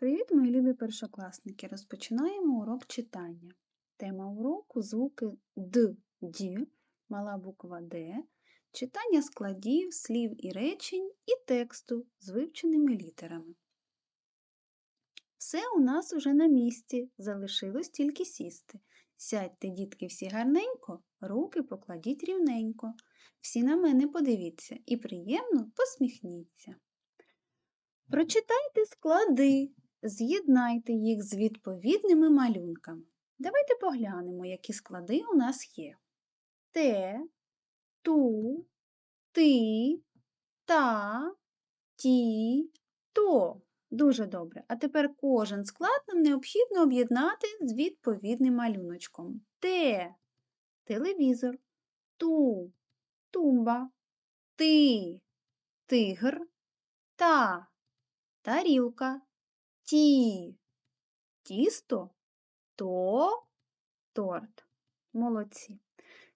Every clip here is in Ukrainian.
Привіт, мої любі першокласники! Розпочинаємо урок читання. Тема уроку звуки Д, Д, мала буква Д, читання складів, слів і речень і тексту з вивченими літерами. Все у нас уже на місці, залишилось тільки сісти. Сядьте, дітки, всі гарненько, руки покладіть рівненько. Всі на мене подивіться і приємно посміхніться. Прочитайте склади, з'єднайте їх з відповідними малюнками. Давайте поглянемо, які склади у нас є. Те, ту, ти, та, ті, то. Дуже добре. А тепер кожен склад нам необхідно об'єднати з відповідним малюночком. Те телевізор, ту тумба, ти тигр, та тарілка, ті тісто, то торт. Молодці.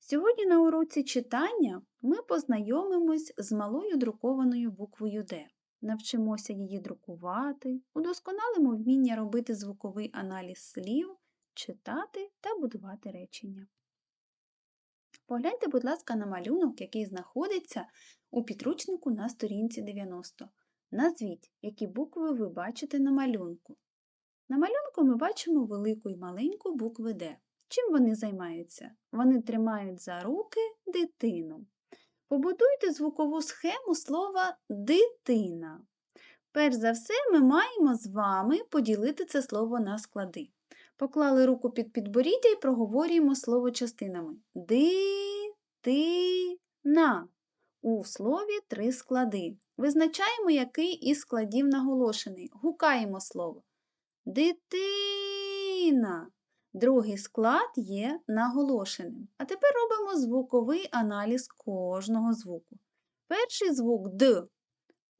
Сьогодні на уроці читання ми познайомимось з малою друкованою буквою Д. Навчимося її друкувати, удосконалимо вміння робити звуковий аналіз слів, читати та будувати речення. Погляньте, будь ласка, на малюнок, який знаходиться у підручнику на сторінці 90. Назвіть, які букви ви бачите на малюнку. На малюнку ми бачимо велику і маленьку букви Д. Чим вони займаються? Вони тримають за руки дитину. Побудуйте звукову схему слова дитина. Перш за все, ми маємо з вами поділити це слово на склади. Поклали руку під підборіддя і проговорюємо слово частинами. Ди-ти-на. У слові три склади. Визначаємо, який із складів наголошений. Гукаємо слово. Дитина. Другий склад є наголошеним. А тепер робимо звуковий аналіз кожного звуку. Перший звук Д.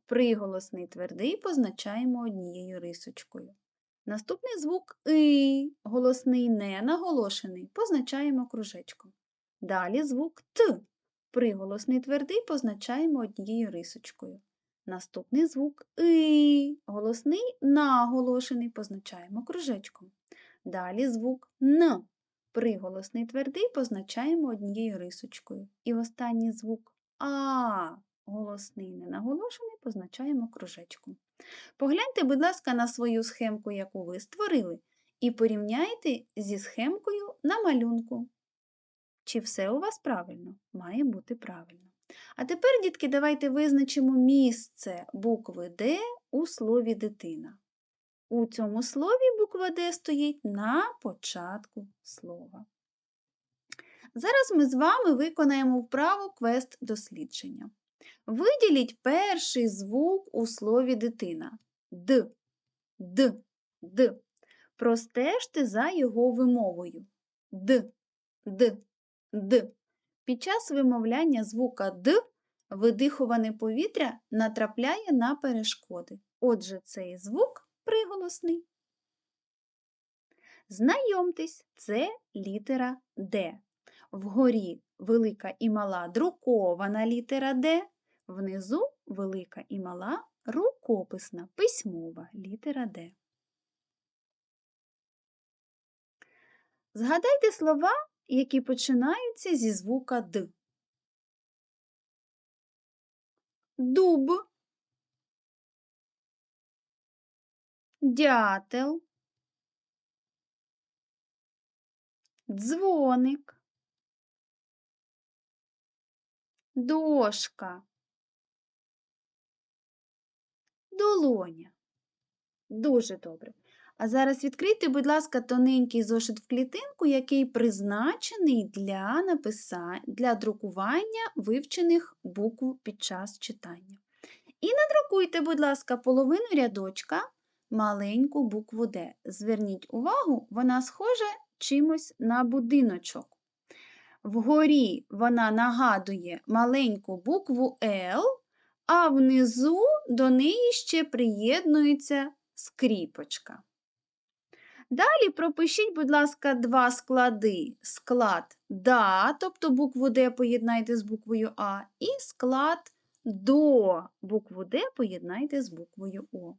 Приголосний твердий позначаємо однією рисочкою. Наступний звук И, голосний не наголошений, позначаємо кружечком. Далі звук Т. Приголосний твердий позначаємо однією рисочкою. Наступний звук И, голосний наголошений позначаємо кружечком. Далі звук Н. Приголосний твердий позначаємо однією рисочкою. І останній звук А, голосний ненаголошений позначаємо кружечком. Погляньте, будь ласка, на свою схемку, яку ви створили, і порівняйте зі схемкою на малюнку. Чи все у вас правильно? Має бути правильно. А тепер, дітки, давайте визначимо місце букви Д у слові дитина. У цьому слові буква Д стоїть на початку слова. Зараз ми з вами виконаємо вправу квест дослідження. Виділіть перший звук у слові дитина Д, Д, Д. Простежте за його вимовою. Д, Д, Д. Під час вимовляння звука Д видихуване повітря натрапляє на перешкоди. Отже, цей звук приголосний. Знайомтесь, це літера Д. Вгорі велика і мала друкована літера Д, внизу велика і мала рукописна письмова літера Д. Згадайте слова, які починаються зі звука Д. Дуб, дятел, дзвоник, дошка, долоня. Дуже добре. А зараз відкрийте, будь ласка, тоненький зошит в клітинку, який призначений для написання, для друкування вивчених букв під час читання. І надрукуйте, будь ласка, половину рядочка маленьку букву Д. Зверніть увагу, вона схожа чимось на будиночок. Вгорі вона нагадує маленьку букву Л, а внизу до неї ще приєднується скріпочка. Далі пропишіть, будь ласка, два склади. Склад да, тобто букву Д поєднайте з буквою А, і склад до букву Д поєднайте з буквою О.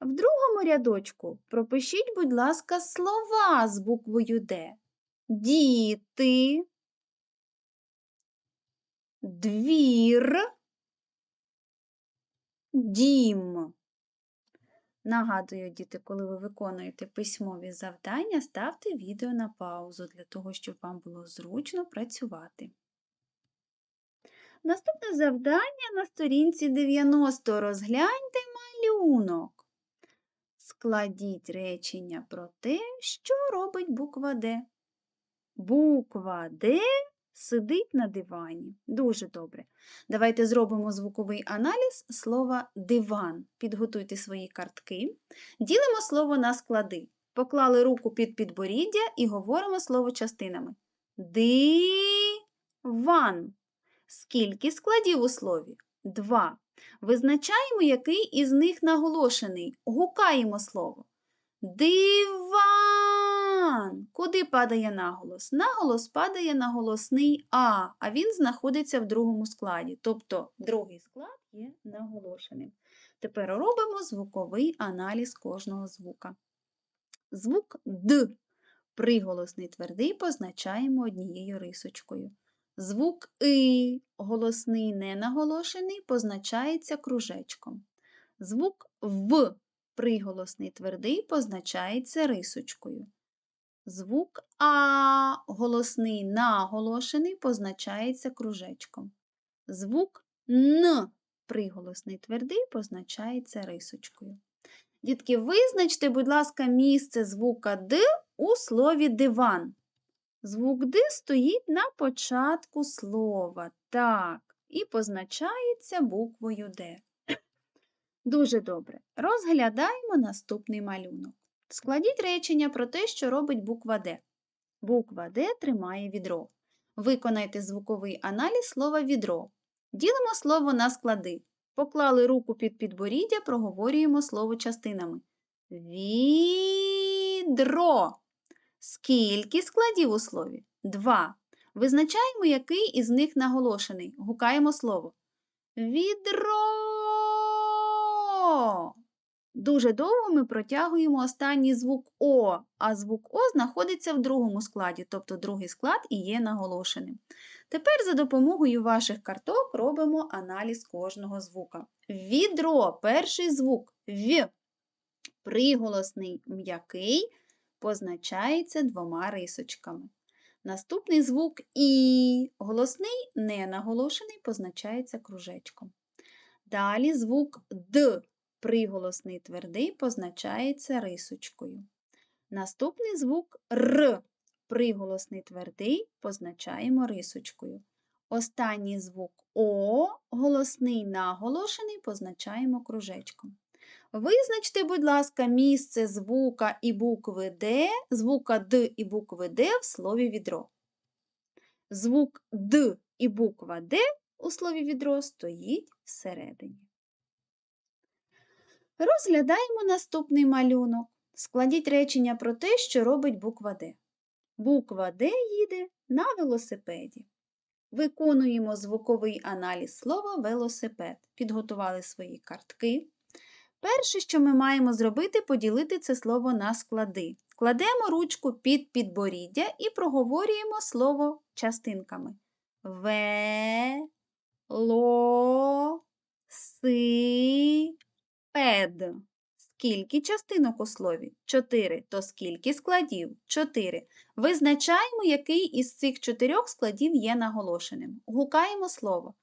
В другому рядочку пропишіть, будь ласка, слова з буквою Д. Діти, двір, дім. Нагадую, діти, коли ви виконуєте письмові завдання, ставте відео на паузу для того, щоб вам було зручно працювати. Наступне завдання на сторінці 90. Розгляньте малюнок. Складіть речення про те, що робить буква Д. Буква Д сидить на дивані. Дуже добре. Давайте зробимо звуковий аналіз слова диван. Підготуйте свої картки. Ділимо слово на склади. Поклали руку під підборіддя і говоримо слово частинами. Диван. Скільки складів у слові? Два. Визначаємо, який із них наголошений. Гукаємо слово. Диван. Куди падає наголос? Наголос падає на голосний А, а він знаходиться в другому складі. Тобто другий склад є наголошеним. Тепер робимо звуковий аналіз кожного звука. Звук Д. Приголосний твердий позначаємо однією рисочкою. Звук И, голосний ненаголошений, позначається кружечком. Звук В, приголосний твердий, позначається рисочкою. Звук А, голосний наголошений, позначається кружечком. Звук Н, приголосний твердий, позначається рисочкою. Дітки, визначте, будь ласка, місце звука Д у слові диван. Звук Д стоїть на початку слова. Так, і позначається буквою Д. Дуже добре. Розглядаємо наступний малюнок. Складіть речення про те, що робить буква Д. Буква Д тримає відро. Виконайте звуковий аналіз слова відро. Ділимо слово на склади. Поклали руку під підборіддя, проговорюємо слово частинами. Відро. Скільки складів у слові? Два. Визначаємо, який із них наголошений. Гукаємо слово. Відро. Дуже довго ми протягуємо останній звук О, а звук О знаходиться в другому складі, тобто другий склад і є наголошеним. Тепер за допомогою ваших карток робимо аналіз кожного звука. Відро перший звук В. Приголосний м'який позначається двома рисочками. Наступний звук І, голосний ненаголошений, позначається кружечком. Далі звук Д, приголосний твердий, позначається рисочкою. Наступний звук Р, приголосний твердий, позначаємо рисочкою. Останній звук О, голосний наголошений, позначаємо кружечком. Визначте, будь ласка, місце звука і букви Д, звука Д і букви Д в слові відро. Звук Д і буква Д у слові відро стоїть всередині. Розглядаємо наступний малюнок. Складіть речення про те, що робить буква Д. Буква Д їде на велосипеді. Виконуємо звуковий аналіз слова велосипед. Підготували свої картки. Перше, що ми маємо зробити, поділити це слово на склади. Кладемо ручку під підборіддя і проговорюємо слово частинками. Ве, ло, си, пед. Скільки частинок у слові? Чотири. То скільки складів? Чотири. Визначаємо, який із цих чотирьох складів є наголошеним. Гукаємо слово.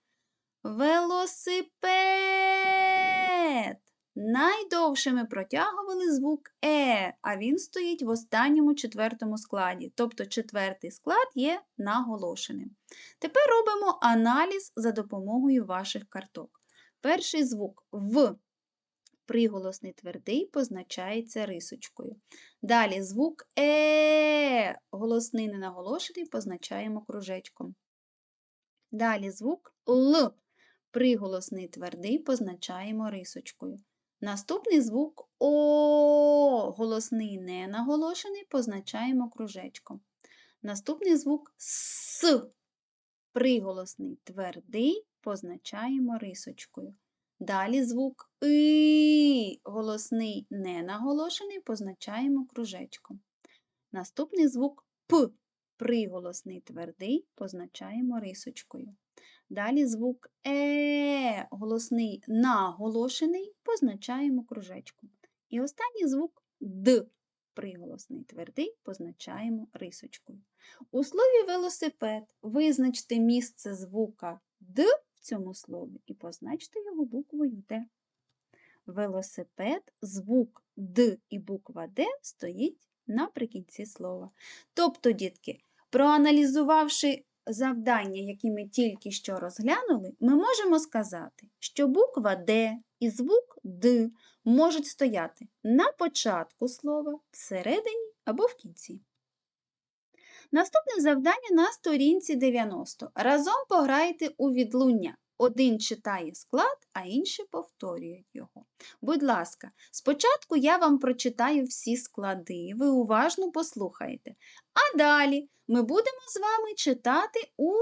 Велосипед. Найдовше ми протягували звук Е, а він стоїть в останньому четвертому складі, тобто четвертий склад є наголошеним. Тепер робимо аналіз за допомогою ваших карток. Перший звук В. Приголосний твердий позначається рисочкою. Далі звук Е, голосний ненаголошений позначаємо кружечком. Далі звук Л. Приголосний твердий позначаємо рисочкою. Наступний звук О, голосний ненаголошений, позначаємо кружечком. Наступний звук С, приголосний твердий, позначаємо рисочкою. Далі звук И, голосний ненаголошений позначаємо кружечком. Наступний звук П. Приголосний твердий позначаємо рисочкою. Далі звук Е, голосний наголошений позначаємо кружечком. І останній звук Д. Приголосний твердий позначаємо рисочкою. У слові велосипед визначте місце звука Д цьому слові і позначте його буквою Д. Велосипед, звук Д і буква Д стоїть наприкінці слова. Тобто, дітки, проаналізувавши завдання, які ми тільки що розглянули, ми можемо сказати, що буква Д і звук Д можуть стояти на початку слова, всередині або в кінці. Наступне завдання на сторінці 90. Разом пограйте у відлуння. Один читає склад, а інший повторює його. Будь ласка, спочатку я вам прочитаю всі склади, ви уважно послухаєте. А далі ми будемо з вами читати у е,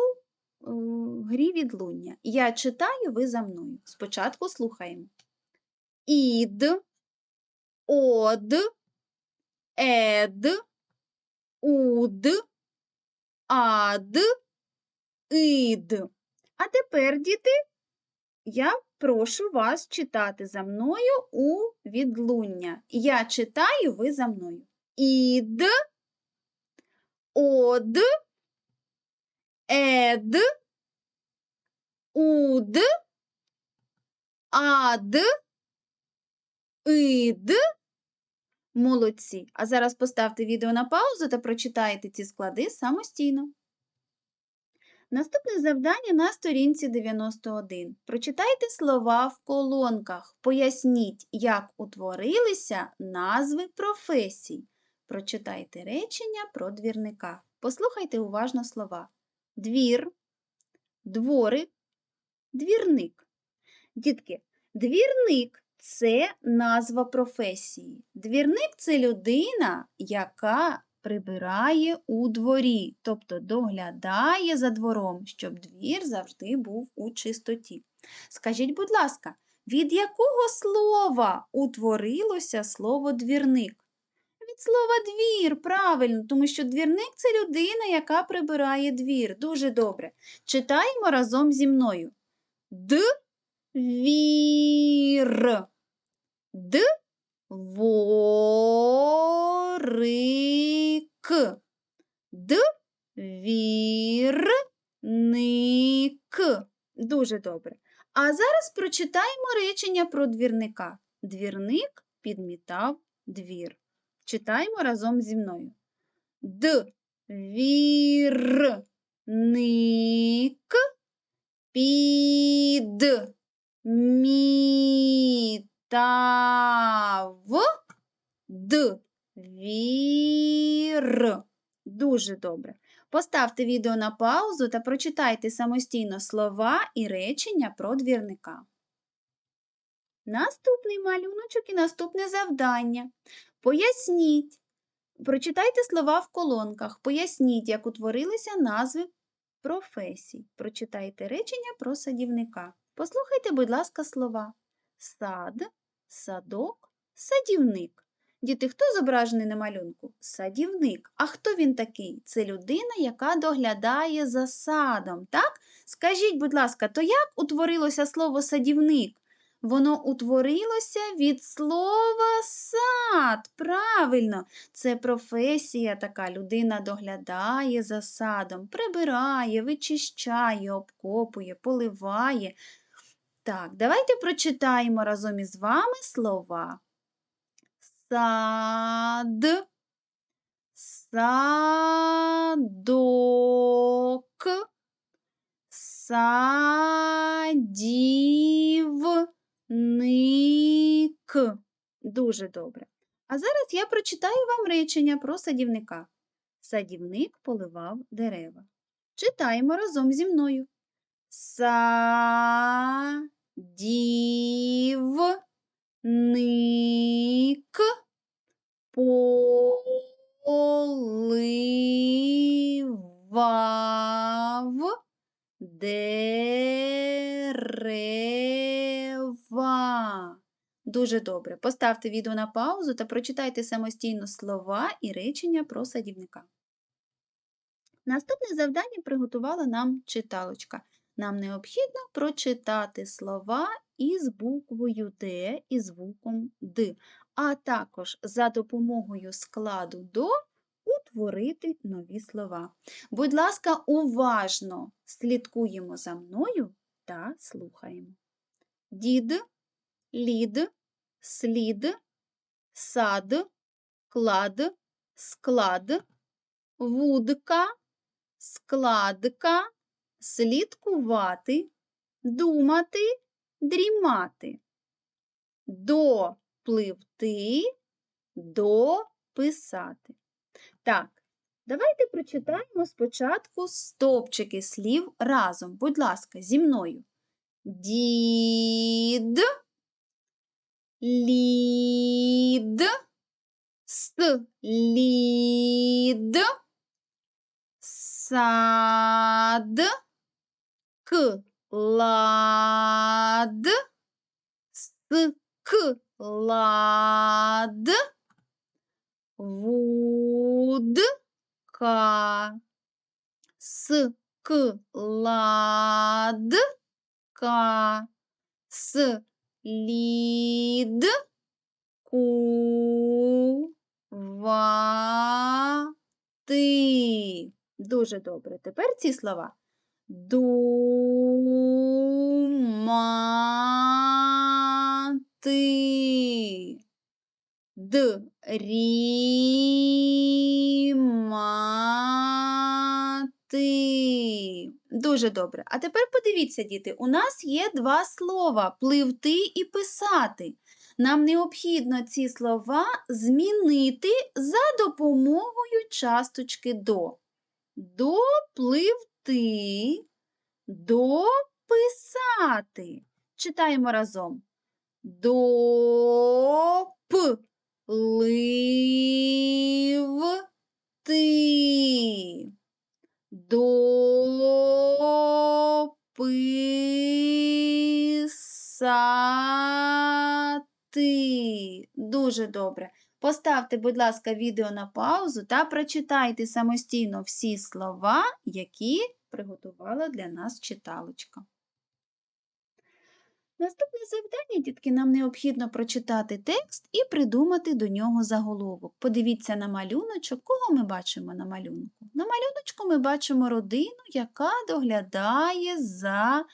грі відлуння. Я читаю, ви за мною. Спочатку слухаємо. Ід, од, ед, уд, ад, ід. А тепер, діти, я прошу вас читати за мною у відлуння. Я читаю, ви за мною. Ід, од, ед, уд, ад, ід. Молодці. А зараз поставте відео на паузу та прочитайте ці склади самостійно. Наступне завдання на сторінці 91. Прочитайте слова в колонках. Поясніть, як утворилися назви професій. Прочитайте речення про двірника. Послухайте уважно слова. Двір, дворик, двірник. Дітки, двірник це назва професії. Двірник це людина, яка прибирає у дворі, тобто доглядає за двором, щоб двір завжди був у чистоті. Скажіть, будь ласка, від якого слова утворилося слово двірник? Від слова двір, правильно, тому що двірник це людина, яка прибирає двір. Дуже добре. Читаємо разом зі мною. Двір. Дуже добре. А зараз прочитаємо речення про двірника. Двірник підмітав двір. Читаємо разом зі мною. Двірник підмітав двір. Дуже добре. Поставте відео на паузу та прочитайте самостійно слова і речення про двірника. Наступний малюночок і наступне завдання. Поясніть, прочитайте слова в колонках. Поясніть, як утворилися назви професій. Прочитайте речення про садівника. Послухайте, будь ласка, слова. Сад, садок, садівник. Діти, хто зображений на малюнку? Садівник. А хто він такий? Це людина, яка доглядає за садом. так? Скажіть, будь ласка, то як утворилося слово садівник? Воно утворилося від слова сад. Правильно, це професія така. Людина доглядає за садом, прибирає, вичищає, обкопує, поливає. Так, давайте прочитаємо разом із вами слова. Сад, садок, садів. Ник. Дуже добре. А зараз я прочитаю вам речення про садівника. Садівник поливав дерева. Читаємо разом зі мною. Садівник поливав дерева. Дуже добре. Поставте відео на паузу та прочитайте самостійно слова і речення про садівника. Наступне завдання приготувала нам читалочка. Нам необхідно прочитати слова із буквою Д і звуком Д, а також за допомогою складу до утворити нові слова. Будь ласка, уважно слідкуємо за мною та слухаємо. Дід, лід, слід, сад, клад, склад, вудка, складка, слідкувати, думати, дрімати, допливти, дописати. Так, давайте прочитаємо спочатку стовпчики слів разом. Будь ласка, зі мною. Дід, лід, слід, сад, клад, склад, вудка, складка, слід, кувати. Дуже добре. Тепер ці слова. Думати. Дрімати. Дуже добре. А тепер подивіться, діти, у нас є два слова пливти і писати. Нам необхідно ці слова змінити за допомогою часточки до. Допливти, дописати. Читаємо разом. Допливти. Дописати. Дуже добре. Поставте, будь ласка, відео на паузу та прочитайте самостійно всі слова, які приготувала для нас читалочка. Наступне завдання, дітки, нам необхідно прочитати текст і придумати до нього заголовок. Подивіться на малюночок. Кого ми бачимо на малюнку? На малюночку ми бачимо родину, яка доглядає за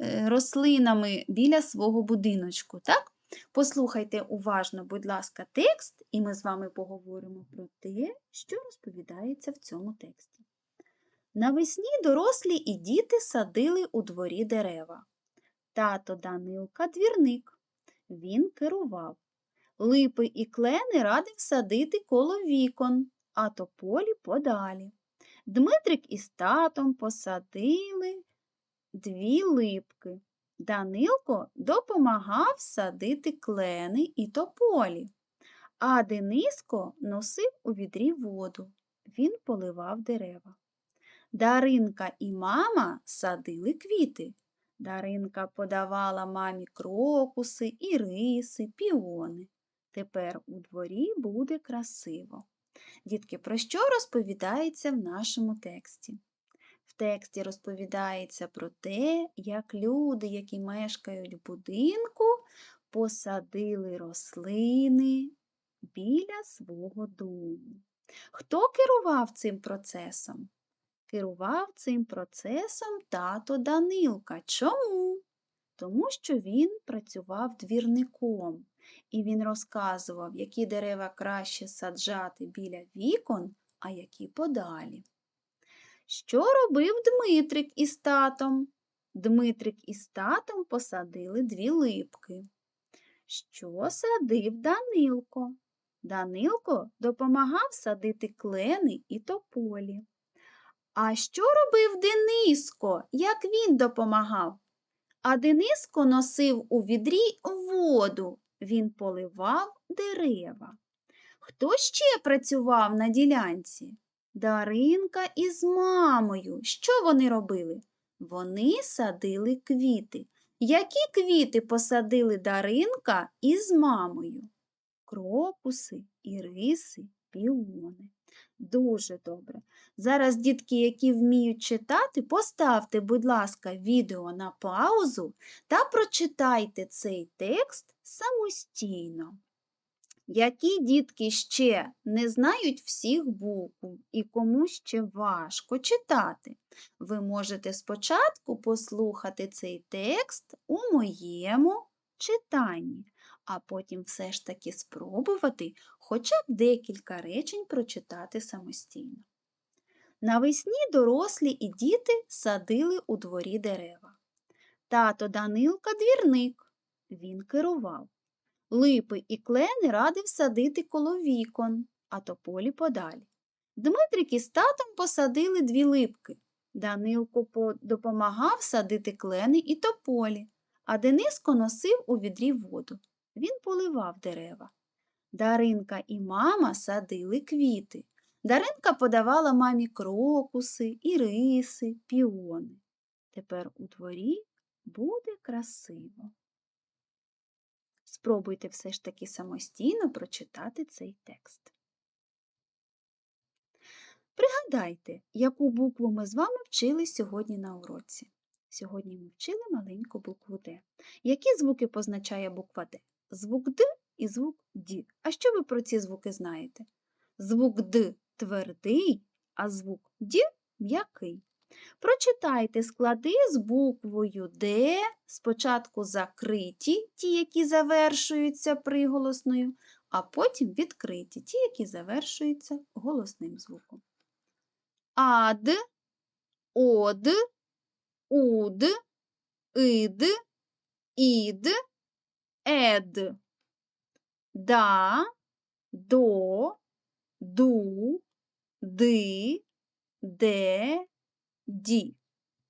е, рослинами біля свого будиночку. Так? Послухайте уважно, будь ласка, текст, і ми з вами поговоримо про те, що розповідається в цьому тексті. Навесні дорослі і діти садили у дворі дерева. Тато Данилка двірник. Він керував. Липи і клени радив садити коло вікон, а тополі подалі. Дмитрик із татом посадили дві липки. Данилко допомагав садити клени і тополі, а Дениско носив у відрі воду. Він поливав дерева. Даринка і мама садили квіти. Даринка подавала мамі крокуси, іриси, піони. Тепер у дворі буде красиво. Дітки, про що розповідається в нашому тексті? В тексті розповідається про те, як люди, які мешкають в будинку, посадили рослини біля свого дому. Хто керував цим процесом? Керував цим процесом тато Данилка. Чому? Тому що він працював двірником, і він розказував, які дерева краще саджати біля вікон, а які подалі. Що робив Дмитрик із татом? Дмитрик із татом посадили дві липки. Що садив Данилко? Данилко допомагав садити клени і тополі. А що робив Дениско, як він допомагав? А Дениско носив у відрі воду, він поливав дерева. Хто ще працював на ділянці? Даринка із мамою. Що вони робили? Вони садили квіти. Які квіти посадили Даринка із мамою? Крокуси, іриси, піони. Дуже добре. Зараз, дітки, які вміють читати, поставте, будь ласка, відео на паузу та прочитайте цей текст самостійно. Які дітки ще не знають всіх букв і кому ще важко читати, ви можете спочатку послухати цей текст у моєму читанні, а потім все ж таки спробувати хоча б декілька речень прочитати самостійно. Навесні дорослі і діти садили у дворі дерева. Тато Данилка двірник, він керував. Липи і клени радив садити коло вікон, а тополі подалі. Дмитрик із татом посадили дві липки. Данилко допомагав садити клени і тополі, а Дениско носив у відрі воду. Він поливав дерева. Даринка і мама садили квіти. Даринка подавала мамі крокуси, іриси, піони. Тепер у дворі буде красиво. Спробуйте все ж таки самостійно прочитати цей текст. Пригадайте, яку букву ми з вами вчили сьогодні на уроці. Сьогодні ми вчили маленьку букву Д. Які звуки позначає буква Д? Звук Д і звук Д. А що ви про ці звуки знаєте? Звук Д твердий, а звук Д м'який. Прочитайте склади з буквою Д, спочатку закриті, ті, які завершуються приголосною, а потім відкриті, ті, які завершуються голосним звуком. Ад, од, уд, ид, ід, ед, да, до, ду, ди, де, ді.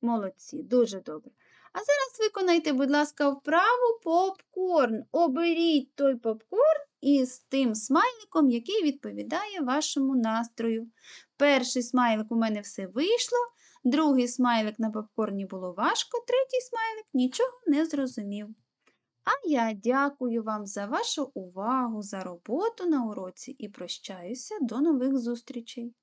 Молодці, дуже добре. А зараз виконайте, будь ласка, вправу попкорн. Оберіть той попкорн із тим смайликом, який відповідає вашому настрою. Перший смайлик у мене все вийшло, другий смайлик на попкорні було важко, третій смайлик нічого не зрозумів. А я дякую вам за вашу увагу, за роботу на уроці і прощаюся до нових зустрічей.